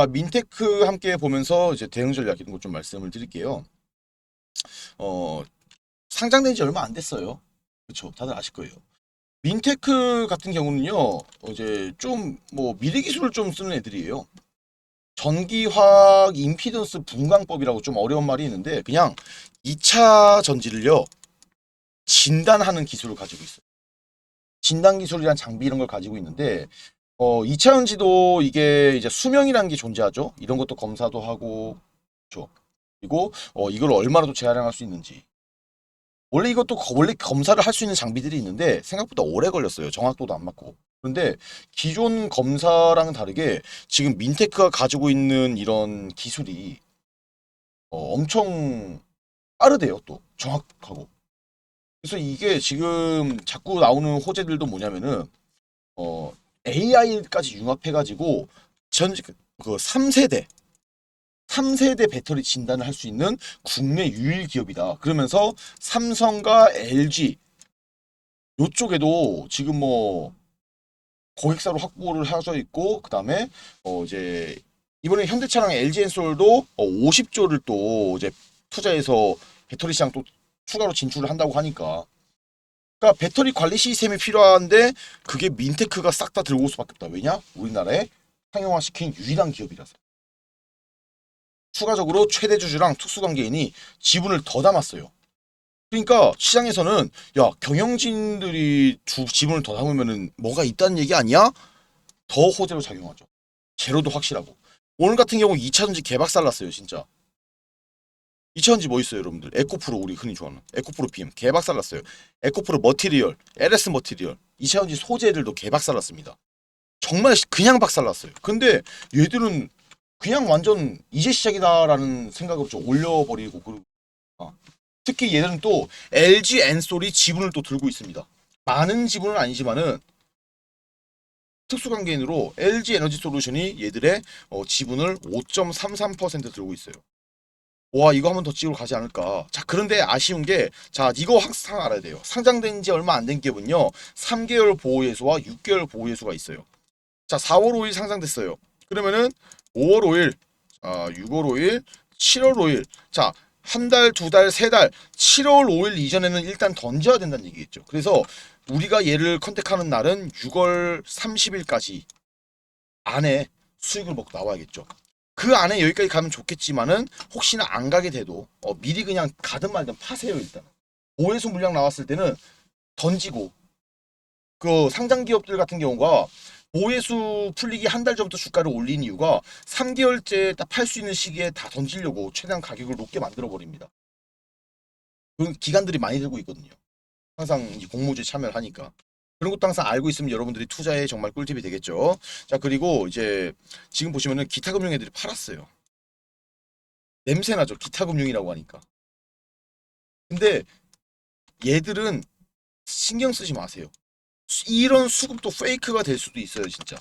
자, 민테크 함께 보면서 이제 대응 전략 이런 것 좀 말씀을 드릴게요. 어, 상장된 지 얼마 안 됐어요. 그렇죠. 다들 아실 거예요. 민테크 같은 경우는요. 어, 이제 좀 뭐 미래 기술을 좀 쓰는 애들이에요. 전기화학 임피던스 분광법이라고 좀 어려운 말이 있는데 그냥 2차 전지를요. 진단하는 기술을 가지고 있어요. 진단 기술이란 장비 이런 걸 가지고 있는데 어 2차 전지도 이게 이제 수명이라는 게 존재하죠. 이런 것도 검사도 하고 그렇죠. 그리고 어 이걸 얼마나 또 재활용할 수 있는지 원래 이것도 거- 원래 검사를 할 수 있는 장비들이 있는데 생각보다 오래 걸렸어요. 정확도도 안 맞고. 그런데 기존 검사랑은 다르게 지금 민테크가 가지고 있는 이런 기술이 어, 엄청 빠르대요. 또 정확하고. 그래서 이게 지금 자꾸 나오는 호재들도 뭐냐면은 어, AI까지 융합해가지고 전 그 3세대 3세대 배터리 진단을 할 수 있는 국내 유일 기업이다. 그러면서 삼성과 LG 요쪽에도 지금 뭐 고객사로 확보를 하져 있고 그다음에 어 이제 이번에 현대차랑 LG엔솔도 어 50조를 또 이제 투자해서 배터리 시장 또 추가로 진출을 한다고 하니까 그러니까 배터리 관리 시스템이 필요한데 그게 민테크가 싹 다 들고 올 수밖에 없다. 왜냐? 우리나라에 상용화시킨 유일한 기업이라서. 추가적으로 최대 주주랑 특수관계인이 지분을 더 담았어요. 그러니까 시장에서는 야 경영진들이 주 지분을 더 담으면은 뭐가 있다는 얘기 아니야? 더 호재로 작용하죠. 제로도 확실하고. 오늘 같은 경우 2차전지 개박살 났어요, 진짜. 2차전지 뭐 있어요, 여러분들? 에코프로 우리 흔히 좋아하는 에코프로 PM 개박살 났어요. 에코프로 머티리얼, LS 머티리얼, 2차전지 소재들도 개박살 났습니다. 정말 시- 그냥 박살 났어요. 근데 얘들은 그냥 완전 이제 시작이다라는 생각을 좀 올려버리고 그러고 아. 특히 얘들은 또 LG 엔솔이 지분을 또 들고 있습니다. 많은 지분은 아니지만은 특수관계인으로 LG 에너지 솔루션이 얘들의 어, 지분을 5.33% 들고 있어요. 와 이거 한번 더 찍으러 가지 않을까. 자 그런데 아쉬운 게 자 이거 항상 알아야 돼요. 상장된 지 얼마 안 된 기업은요 3개월 보호예수와 6개월 보호예수가 있어요. 자 4월 5일 상장됐어요. 그러면은 5월 5일, 아 6월 5일, 7월 5일. 자 한 달, 두 달, 세 달, 7월 5일 이전에는 일단 던져야 된다는 얘기겠죠. 그래서 우리가 얘를 컨택하는 날은 6월 30일까지 안에 수익을 먹고 나와야겠죠. 그 안에 여기까지 가면 좋겠지만은 혹시나 안 가게 돼도 어, 미리 그냥 가든 말든 파세요 일단. 오해수 물량 나왔을 때는 던지고 그 상장 기업들 같은 경우가 보해수 풀리기 한 달 전부터 주가를 올린 이유가 3개월째 딱 팔 수 있는 시기에 다 던지려고 최대한 가격을 높게 만들어 버립니다. 그런 기관들이 많이 들고 있거든요. 항상 이 공모주에 참여를 하니까. 그런 것도 항상 알고 있으면 여러분들이 투자에 정말 꿀팁이 되겠죠. 자, 그리고 이제 지금 보시면은 기타 금융 애들이 팔았어요. 냄새 나죠. 기타 금융이라고 하니까. 근데 얘들은 신경 쓰지 마세요. 수- 이런 수급도 페이크가 될 수도 있어요, 진짜.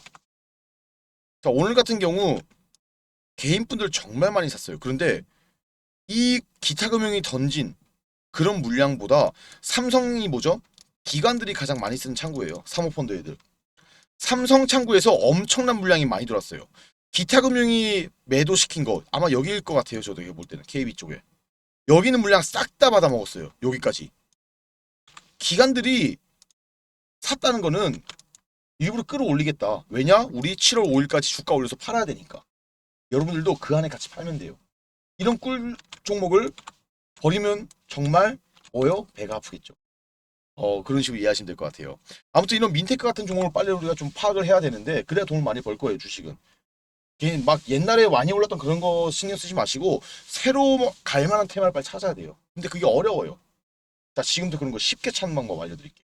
자, 오늘 같은 경우 개인분들 정말 많이 샀어요. 그런데 이 기타 금융이 던진 그런 물량보다 삼성이 뭐죠? 기관들이 가장 많이 쓰는 창구예요. 사모펀드 애들. 삼성 창구에서 엄청난 물량이 많이 들어왔어요. 기타 금융이 매도시킨 거 아마 여기일 것 같아요. 저도 이거 볼 때는 KB 쪽에. 여기는 물량 싹 다 받아 먹었어요. 여기까지. 기관들이 샀다는 거는 일부러 끌어올리겠다. 왜냐? 우리 7월 5일까지 주가 올려서 팔아야 되니까. 여러분들도 그 안에 같이 팔면 돼요. 이런 꿀 종목을 버리면 정말 뭐요? 배가 아프겠죠. 어 그런 식으로 이해하시면 될 것 같아요. 아무튼 이런 민테크 같은 종목을 빨리 우리가 좀 파악을 해야 되는데 그래야 돈을 많이 벌 거예요 주식은. 막 옛날에 많이 올랐던 그런 거 신경 쓰지 마시고 새로 뭐갈 만한 테마를 빨리 찾아야 돼요. 근데 그게 어려워요. 자 지금도 그런 거 쉽게 찾는 방법 알려드릴게요.